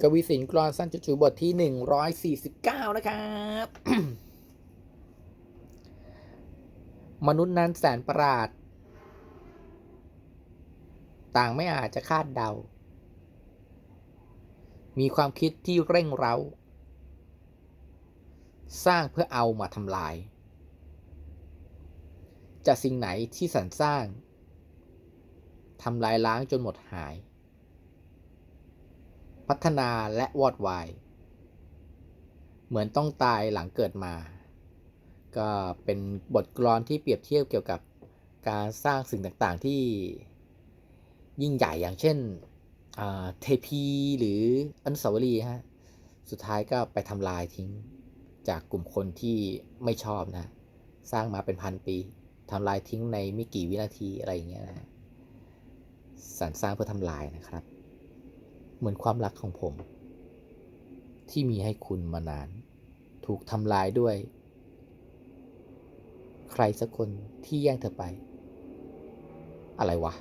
กวีสินกรอนสั้นจุจูบทที่ 149 นะครับ มนุษย์นั้นแสนประหลาด ต่างไม่อาจจะคาดเดา มีความคิดที่เร่งเร้า สร้างเพื่อเอามาทำลายจะสิ่งไหนที่สรรสร้างทำลายล้างจนหมดหาย พัฒนาและวอดวาย เหมือนต้องตายหลังเกิดมา ก็เป็นบทกลอนที่เปรียบเทียบเกี่ยวกับการสร้างสิ่งต่างๆที่ยิ่งใหญ่อย่างเช่นเทพีหรืออนุสาวรีย์ฮะ สุดท้ายก็ไปทำลายทิ้งจากกลุ่มคนที่ไม่ชอบนะ สร้างมาเป็นพันปีทำลายทิ้งในไม่กี่วินาทีอะไรอย่างเงี้ยนะสรรสร้างเพื่อทำลายนะครับ เหมือนความรักของผม ที่มีให้คุณมานาน ถูกทำลายด้วย ใครสักคนที่แย่งเธอไป อะไรวะ